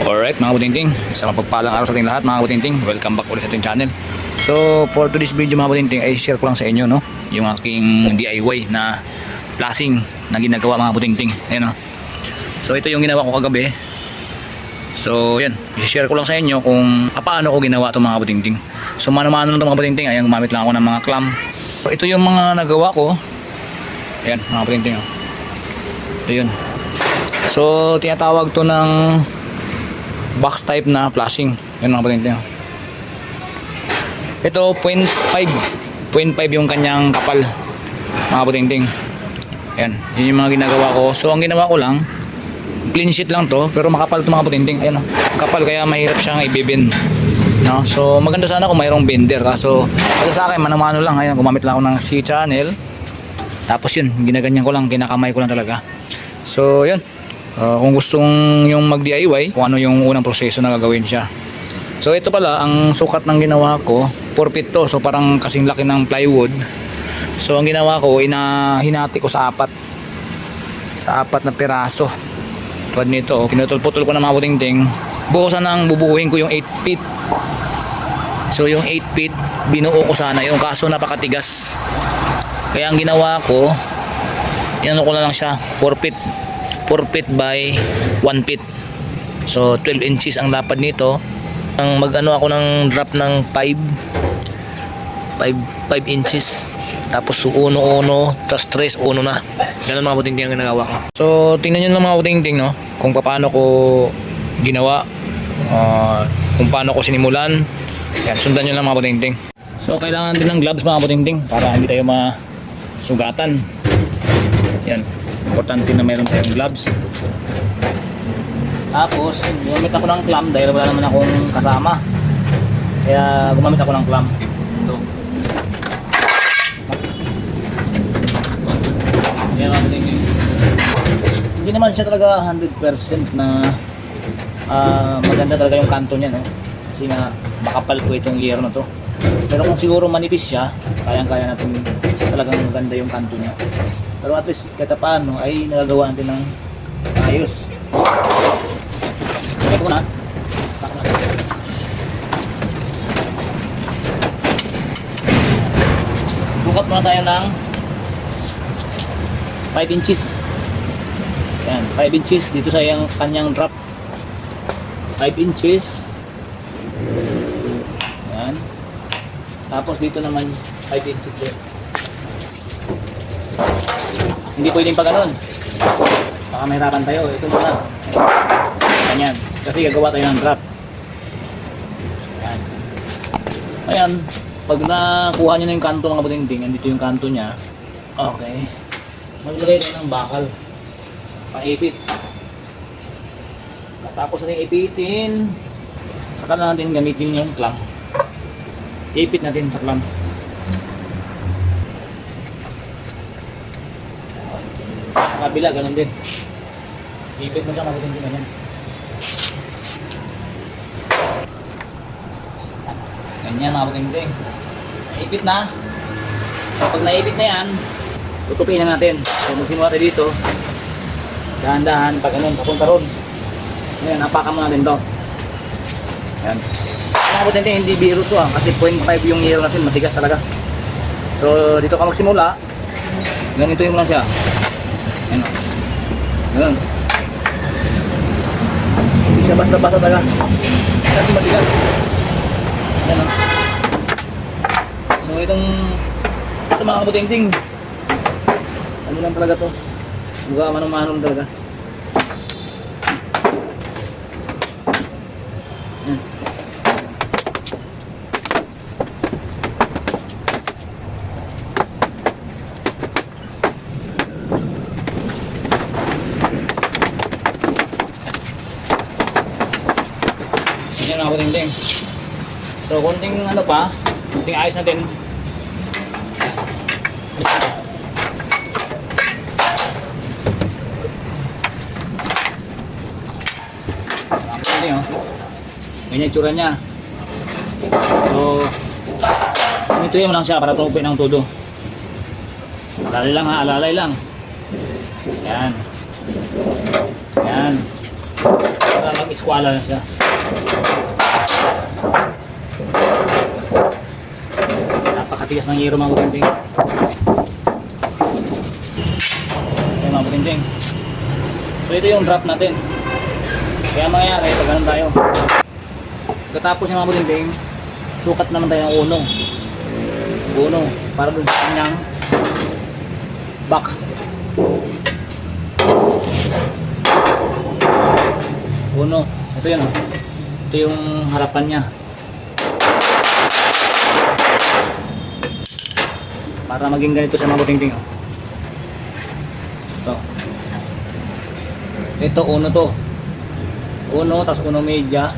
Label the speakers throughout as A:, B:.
A: Alright mga kabutinting, isang mapagpalang araw sa ating lahat mga kabutinting. Welcome back ulit sa ating channel. So for today's video mga kabutinting ay share ko lang sa inyo no, yung aking DIY na flashing na ginagawa mga kabutinting. Ayan no. So ito yung ginawa ko kagabi. So yan, i-share ko lang sa inyo kung paano ko ginawa itong mga kabutinting. So mano-mano lang itong mga kabutinting, ayan gumamit lang ako ng mga clam. So ito yung mga nagawa ko. Ayan mga kabutinting. Oh. Ito yun. So tinatawag to ng box type na flashing. Yun mga patente. Ito 0.5 0.5 yung kanyang kapal mga patinting. Ayan, yun yung mga ginagawa ko. So ang ginawa ko lang, clean sheet lang to, pero makapal to mga patinting. Ayan, oh. kapal kaya mahirap siyang ibibin. No? So maganda sana kung mayroong bender. Kaso para sa akin, manamano lang. Ayan, gumamit lang ako ng C-channel. Tapos yun, ginaganyan ko lang, kinakamay ko lang talaga. So yun, Uh, kung gustong yung mag-DIY, kung ano yung unang proseso na gagawin siya. So ito pala, ang sukat ng ginawa ko, 4 feet to. So parang kasing laki ng plywood. So ang ginawa ko, ina hinati ko sa apat. Sa apat na piraso. Tulad nito, pinutol-putol ko ng mga puting-ting. Bukusan ang bubuhuin ko yung 8 feet. So yung 8 feet, binuo ko sana yung kaso napakatigas. Kaya ang ginawa ko, inano ko na lang siya, 4 feet. 4 feet by 1 feet. So 12 inches ang lapad nito. Ang mag-ano ako ng drop ng 5 5 5 inches. Tapos uno-uno, tapos tres uno na. Ganun mga buting ang ginagawa ko. So tingnan niyo lang mga buting no, kung paano ko ginawa. ah, kung paano ko sinimulan. Yan, sundan niyo lang mga buting So kailangan din ng gloves mga buting para hindi tayo masugatan. Yan. Importante na meron tayong gloves. Tapos, gumamit ako ng clam dahil wala naman akong kasama. Kaya gumamit ako ng clam. Ito. Kaya hindi naman siya talaga 100% na ah, maganda talaga yung kanto niya. No? Kasi nga, makapal ko itong year na to. Pero kung siguro manipis siya, kayang-kaya natin talagang maganda yung kanto niya. Pero at least kahit paano ay nagagawa natin ng ayos. Okay na. Sukat muna tayo ng 5 inches. Yan, 5 inches dito sa yung kanyang drop. 5 inches. Yan. Tapos dito naman 5 inches din. Hindi pwedeng pa ganun. Baka mahirapan tayo. Ito muna. Ganyan. Kasi gagawa tayo ng drop. Ayan. Ayan. Pag nakuha nyo na yung kanto mga butingting, andito yung kanto niya. Okay. Maglagay tayo ng bakal. Paipit. Tapos natin ipitin. Saka na natin gamitin yung clamp. Ipit natin sa clamp. Sa kabila, ganun din. Ipit mo siya, mabuting din ganyan. Ganyan, mabuting din. Naipit na. So, pag naipit na yan, tutupin na natin. So, magsimula dito. Dahan-dahan, pag ganun, papunta ron. Ngayon, napakan mo natin to. Mga potente, hindi biro to ah, kasi 0.5 yung yero natin, matigas talaga. So, dito ka magsimula. Ganito yung lang siya. Yan o. Ganun. Hindi siya basta-basta talaga. Kasi matigas. Yan o. So itong ito mga kabuting-ting. Ano lang talaga to. Mukha manong-manon talaga. Yan. Kabuting-ting. So konting ano pa, konting ayos natin. Yan. oh. Ganyan tsura niya. So, ito mo lang siya para tupin ng todo. Alalay lang ha, alalay lang. Yan. Yan. Para mag Parang eskwala na siya. Napakatigas ng hero mga butinding. Ayan mga butinding. So ito yung drop natin. Kaya mangyayari, pag ganun tayo. Pagkatapos yung mga butinding, sukat naman tayo ng uno. Uno. Para dun sa kanyang box. Uno. Ito yun. oh. Ito yung harapan niya. Para maging ganito siya mga buting-ting. oh. Ito. Ito, uno to. Uno, tapos uno media.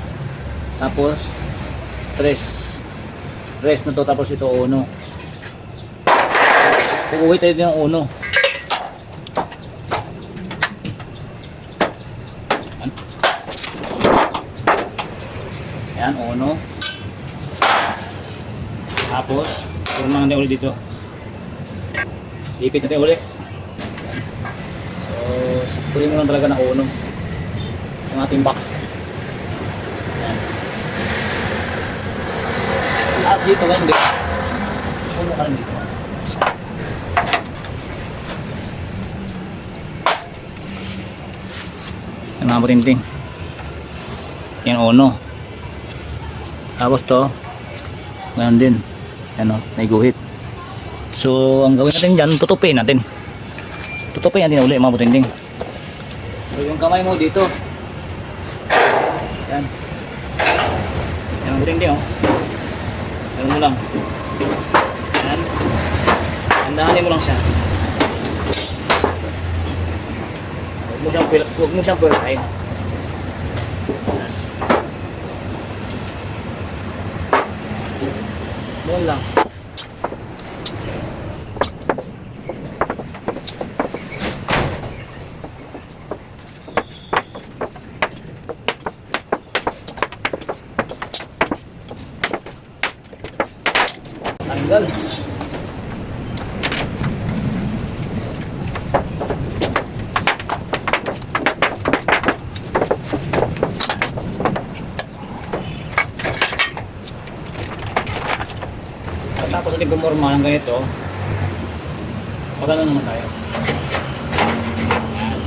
A: Tapos, tres. Tres na to, tapos ito uno. Uuwi tayo yung uno. Yan, uno. Tapos, turma natin ulit dito. Ipit natin ulit. So, saktuhin mo lang talaga na uno. Yung ating box. Yan. At dito nga hindi. Uno ka lang dito. Yan mga butinting. Yan uno. Tapos to, ganun din. Ano, may guhit. So, ang gawin natin dyan, tutupin natin. Tutupin natin uli mga butinding. So, yung kamay mo dito. Yan. Yan ang butinding, oh. Ganun mo lang. Yan. Andahanin mo lang siya. Huwag mo siyang, huwag mo siyang pwersahin. Doon lang. Tapos natin pumorma ng ganito, magano naman tayo. Yan.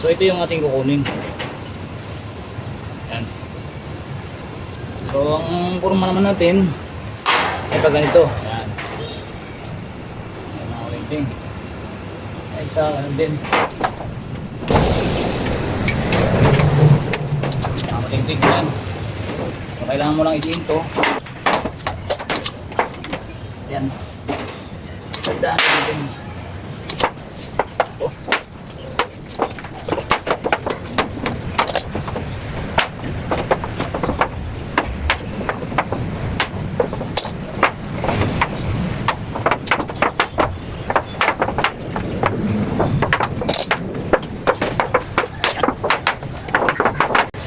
A: So ito yung ating kukunin. Yan. So ang purma naman natin ay pag ganito. Yan. Yan mga waiting. Ay ano din. Yan mga waiting yan. So, kailangan mo lang i-in to. Yan. Tandaan natin. Oh.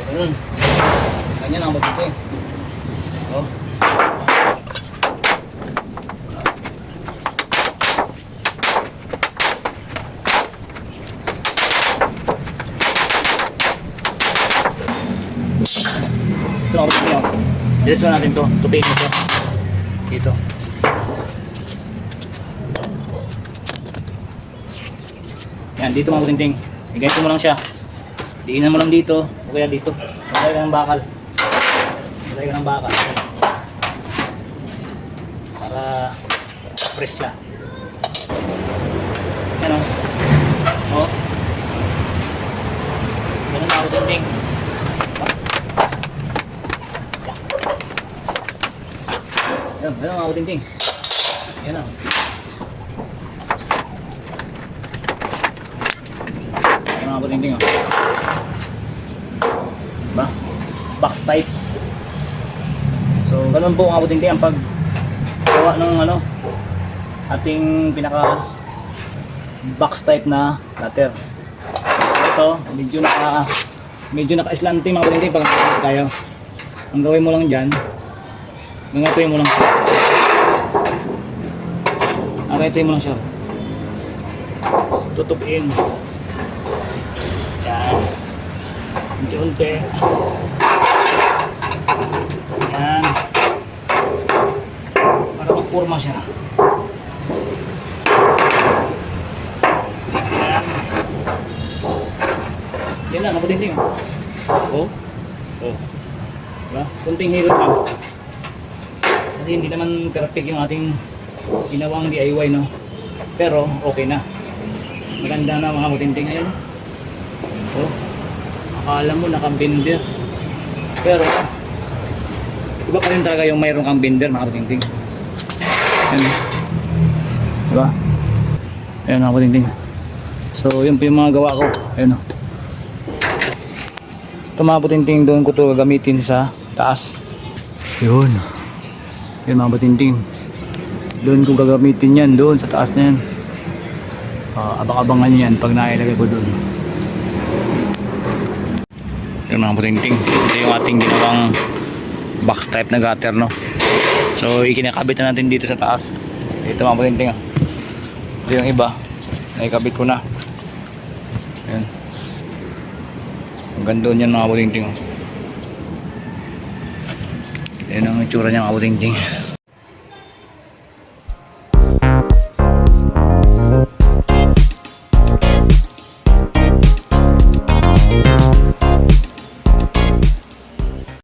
A: Ganun. Ganyan ang mabuti. Oh. Ito na ako yun. Diretso natin to. Tupiin mo to. Dito. Yan, dito mga kutinting. Ganito mo lang siya. Diinan mo lang dito. O kaya dito. Lagay ka ng bakal. Lagay ka ng bakal. Para press siya. Yan o. O. Ganun mga kutinting. Yan, yan mga kutinting. Yan o. Yan mga kutinting o. Ba? Box type. So, ganun po mga kutinting ang pag gawa ng ano ating pinaka box type na cutter. So, ito, medyo naka medyo naka-islante mga kutinting pag tayo. Ang gawin mo lang dyan, Ngangatoy mo lang siya. Ngangatoy mo lang siya. Tutupin. Yan. Unti-unti. Yan. Para magpurma siya. Yan. Yan lang, mabuting Oh. Oh. Diba? Kunting hirap lang. Kasi hindi naman perfect yung ating ginawang DIY, no? Pero, okay na. Maganda na mga butinting ngayon. Oh. Akala mo nakabinder. Pero, iba pa rin talaga yung mayroon kang binder, mga butinting. Yan. Diba? Ayan mga butinting. So, yun po yung mga gawa ko. Ayan o. Ito mga butinting doon ko to gagamitin sa taas. Yun. Yun mga butinting. Doon ko gagamitin yan. Doon sa taas na yan. Ah, abang-abangan yan pag nailagay ko doon. Yun mga butinting. Ito yung ating ginawang box type na gutter no. So ikinakabit na natin dito sa taas. Ito mga butinting. ah. Ito yung iba. Naikabit ko na. Ayan. Ang ganda niyan mga butinting. Yan ang itsura niya mga butinting.